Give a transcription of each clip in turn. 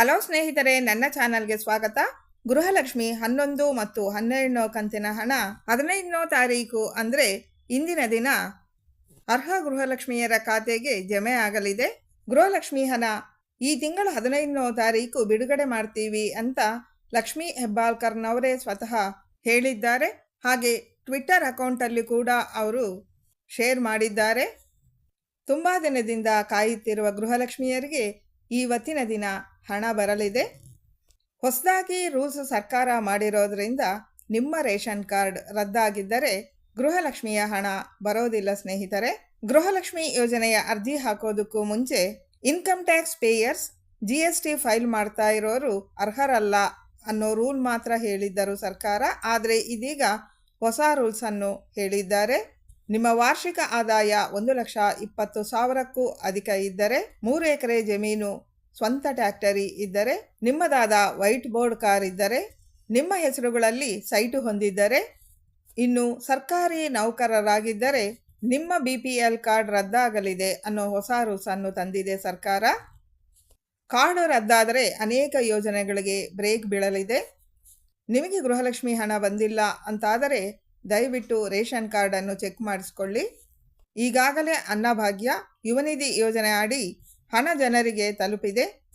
Hello ಸ್ನೇಹಿತರೆ, ನನ್ನ ಚಾನಲ್ಗೆ ಸ್ವಾಗತ. ಗೃಹಲಕ್ಷ್ಮಿ ಹನ್ನೊಂದು ಮತ್ತು ಹನ್ನೆರಡನೋ ಕಂತಿನ ಹಣ ಹದಿನೈದನೋ ತಾರೀಕು ಅಂದರೆ ಇಂದಿನ ದಿನ ಅರ್ಹ ಗೃಹಲಕ್ಷ್ಮಿಯರ ಖಾತೆಗೆ ಜಮೆ ಆಗಲಿದೆ. ಗೃಹಲಕ್ಷ್ಮಿ ಹಣ ಈ ತಿಂಗಳು ಹದಿನೈದನೋ ತಾರೀಕು ಬಿಡುಗಡೆ ಮಾಡ್ತೀವಿ ಅಂತ ಲಕ್ಷ್ಮೀ ಹೆಬ್ಬಾಳ್ಕರ್ನವರೇ ಸ್ವತಃ ಹೇಳಿದ್ದಾರೆ. ಹಾಗೆ ಟ್ವಿಟ್ಟರ್ ಅಕೌಂಟಲ್ಲಿ ಕೂಡ ಅವರು ಶೇರ್ ಮಾಡಿದ್ದಾರೆ. ತುಂಬ ದಿನದಿಂದ ಕಾಯುತ್ತಿರುವ ಗೃಹಲಕ್ಷ್ಮಿಯರಿಗೆ ಇವತ್ತಿನ ದಿನ ಹಣ ಬರಲಿದೆ. ಹೊಸದಾಗಿ ರೂಲ್ಸ್ ಸರ್ಕಾರ ಮಾಡಿರೋದ್ರಿಂದ ನಿಮ್ಮ ರೇಷನ್ ಕಾರ್ಡ್ ರದ್ದಾಗಿದ್ದರೆ ಗೃಹಲಕ್ಷ್ಮಿಯ ಹಣ ಬರೋದಿಲ್ಲ ಸ್ನೇಹಿತರೆ. ಗೃಹಲಕ್ಷ್ಮಿ ಯೋಜನೆಯ ಅರ್ಜಿ ಹಾಕೋದಕ್ಕೂ ಮುಂಚೆ income tax payers G S T file ಮಾಡ್ತಾ ಇರೋರು ಅರ್ಹರಲ್ಲ ಅನ್ನೋ ರೂಲ್ ಮಾತ್ರ ಹೇಳಿದ್ದರು ಸರ್ಕಾರ. ಆದರೆ ಇದೀಗ ಹೊಸ ರೂಲ್ಸನ್ನು ಹೇಳಿದ್ದಾರೆ. ನಿಮ್ಮ ವಾರ್ಷಿಕ ಆದಾಯ ಒಂದು ಲಕ್ಷ ಇಪ್ಪತ್ತು ಸಾವಿರಕ್ಕೂ ಅಧಿಕ ಇದ್ದರೆ ಮೂರು ಎಕರೆ ಜಮೀನು, ಸ್ವಂತ ಟ್ಯಾಕ್ಟರಿ ಇದ್ದರೆ ನಿಮ್ಮದಾದ ವೈಟ್ ಬೋರ್ಡ್ ಕಾರ್ ಇದ್ದರೆ ನಿಮ್ಮ ಹೆಸರುಗಳಲ್ಲಿ ಸೈಟು ಹೊಂದಿದ್ದರೆ, ಇನ್ನು ಸರ್ಕಾರಿ ನೌಕರರಾಗಿದ್ದರೆ ನಿಮ್ಮ ಬಿ ಪಿ ಎಲ್ ಕಾರ್ಡ್ ರದ್ದಾಗಲಿದೆ ಅನ್ನೋ ಹೊಸ ರೂಸನ್ನು ತಂದಿದೆ ಸರ್ಕಾರ. ಕಾರ್ಡ್ ರದ್ದಾದರೆ ಅನೇಕ ಯೋಜನೆಗಳಿಗೆ ಬ್ರೇಕ್ ಬೀಳಲಿದೆ. ನಿಮಗೆ ಗೃಹಲಕ್ಷ್ಮಿ ಹಣ ಬಂದಿಲ್ಲ ಅಂತಾದರೆ ದಯವಿಟ್ಟು ರೇಷನ್ ಕಾರ್ಡನ್ನು ಚೆಕ್ ಮಾಡಿಸ್ಕೊಳ್ಳಿ. ಈಗಾಗಲೇ ಅನ್ನಭಾಗ್ಯ ಯುವನಿಧಿ ಯೋಜನೆ ಅಡಿ ಹಣ ಜನರಿಗೆ ತಲುಪಿದೆ.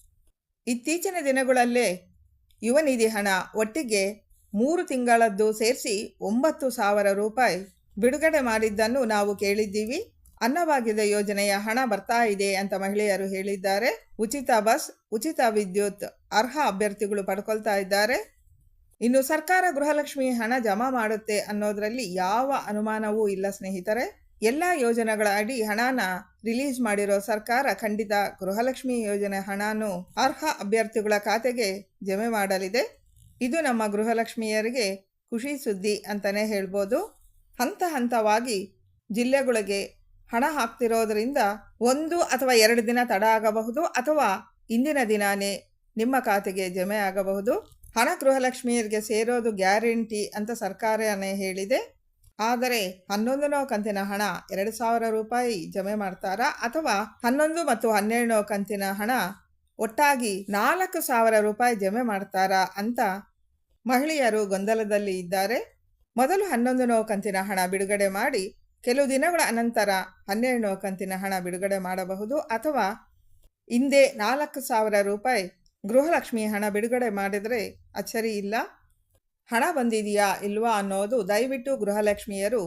ಇತ್ತೀಚಿನ ದಿನಗಳಲ್ಲೇ ಯುವನಿಧಿ ಹಣ ಒಟ್ಟಿಗೆ ಮೂರು ತಿಂಗಳದ್ದು ಸೇರಿಸಿ ಒಂಬತ್ತು ಸಾವಿರ ರೂಪಾಯಿ ಬಿಡುಗಡೆ ಮಾಡಿದ್ದನ್ನು ನಾವು ಕೇಳಿದ್ದೀವಿ. ಅನ್ನಭಾಗ್ಯದ ಯೋಜನೆಯ ಹಣ ಬರ್ತಾ ಇದೆ ಅಂತ ಮಹಿಳೆಯರು ಹೇಳಿದ್ದಾರೆ. ಉಚಿತ ಬಸ್, ಉಚಿತ ವಿದ್ಯುತ್, ಅರ್ಹ ಅಭ್ಯರ್ಥಿಗಳು ಪಡ್ಕೊಳ್ತಾ ಇದ್ದಾರೆ. ಇನ್ನು ಸರ್ಕಾರ ಗೃಹಲಕ್ಷ್ಮಿ ಹಣ ಜಮಾ ಮಾಡುತ್ತೆ ಅನ್ನೋದರಲ್ಲಿ ಯಾವ ಅನುಮಾನವೂ ಇಲ್ಲ ಸ್ನೇಹಿತರೆ. ಎಲ್ಲ ಯೋಜನೆಗಳ ಅಡಿ ಹಣನ ರಿಲೀಸ್ ಮಾಡಿರೋ ಸರ್ಕಾರ ಖಂಡಿತ ಗೃಹಲಕ್ಷ್ಮಿ ಯೋಜನೆ ಹಣನು ಅರ್ಹ ಅಭ್ಯರ್ಥಿಗಳ ಖಾತೆಗೆ ಜಮೆ ಮಾಡಲಿದೆ. ಇದು ನಮ್ಮ ಗೃಹಲಕ್ಷ್ಮಿಯರಿಗೆ ಖುಷಿ ಸುದ್ದಿ ಅಂತಲೇ ಹೇಳ್ಬೋದು. ಹಂತ ಹಂತವಾಗಿ ಜಿಲ್ಲೆಗಳಿಗೆ ಹಣ ಹಾಕ್ತಿರೋದ್ರಿಂದ ಒಂದು ಅಥವಾ ಎರಡು ದಿನ ತಡ ಆಗಬಹುದು ಅಥವಾ ಇಂದಿನ ದಿನಾನೇ ನಿಮ್ಮ ಖಾತೆಗೆ ಜಮೆ ಆಗಬಹುದು. ಹಣ ಗೃಹಲಕ್ಷ್ಮಿಯರಿಗೆ ಸೇರೋದು ಗ್ಯಾರಂಟಿ ಅಂತ ಸರ್ಕಾರನೇ ಹೇಳಿದೆ. ಆದರೆ ಹನ್ನೊಂದನೋ ಕಂತಿನ ಹಣ ಎರಡು ಸಾವಿರ ರೂಪಾಯಿ ಜಮೆ ಮಾಡ್ತಾರಾ? ಅಥವಾ ಹನ್ನೊಂದು ಮತ್ತು ಹನ್ನೆರಡನೋ ಕಂತಿನ ಹಣ ಒಟ್ಟಾಗಿ ನಾಲ್ಕು ಸಾವಿರ ರೂಪಾಯಿ ಜಮೆ ಮಾಡ್ತಾರಾ ಅಂತ ಮಹಿಳೆಯರು ಗೊಂದಲದಲ್ಲಿ ಇದ್ದಾರೆ. ಮೊದಲು ಹನ್ನೊಂದನೋ ಕಂತಿನ ಹಣ ಬಿಡುಗಡೆ ಮಾಡಿ ಕೆಲವು ದಿನಗಳ ಅನಂತರ ಹನ್ನೆರಡನೋ ಕಂತಿನ ಹಣ ಬಿಡುಗಡೆ ಮಾಡಬಹುದು. ಅಥವಾ ಹಿಂದೆ ನಾಲ್ಕು ಸಾವಿರ ರೂಪಾಯಿ ಗೃಹಲಕ್ಷ್ಮಿ ಹಣ ಬಿಡುಗಡೆ ಮಾಡಿದರೆ ಅಚ್ಚರಿ ಇಲ್ಲ? ಹಣ ಬಂದಿದೆಯಾ ಇಲ್ವಾ ಅನ್ನೋದು ದಯವಿಟ್ಟು ಗೃಹಲಕ್ಷ್ಮಿಯರು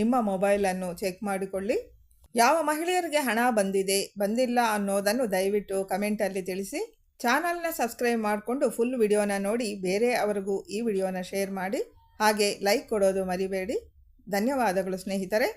ನಿಮ್ಮ ಮೊಬೈಲನ್ನು ಚೆಕ್ ಮಾಡಿಕೊಳ್ಳಿ. ಯಾವ ಮಹಿಳೆಯರಿಗೆ ಹಣ ಬಂದಿದೆ, ಬಂದಿಲ್ಲ ಅನ್ನೋದನ್ನು ದಯವಿಟ್ಟು ಕಮೆಂಟಲ್ಲಿ ತಿಳಿಸಿ. ಚಾನಲ್ನ ಸಬ್ಸ್ಕ್ರೈಬ್ ಮಾಡಿಕೊಂಡು ಫುಲ್ ವಿಡಿಯೋನ ನೋಡಿ, ಬೇರೆ ಅವರಿಗೂ ಈ ವಿಡಿಯೋನ ಶೇರ್ ಮಾಡಿ. ಹಾಗೆ ಲೈಕ್ ಕೊಡೋದು ಮರಿಬೇಡಿ. ಧನ್ಯವಾದಗಳು ಸ್ನೇಹಿತರೆ.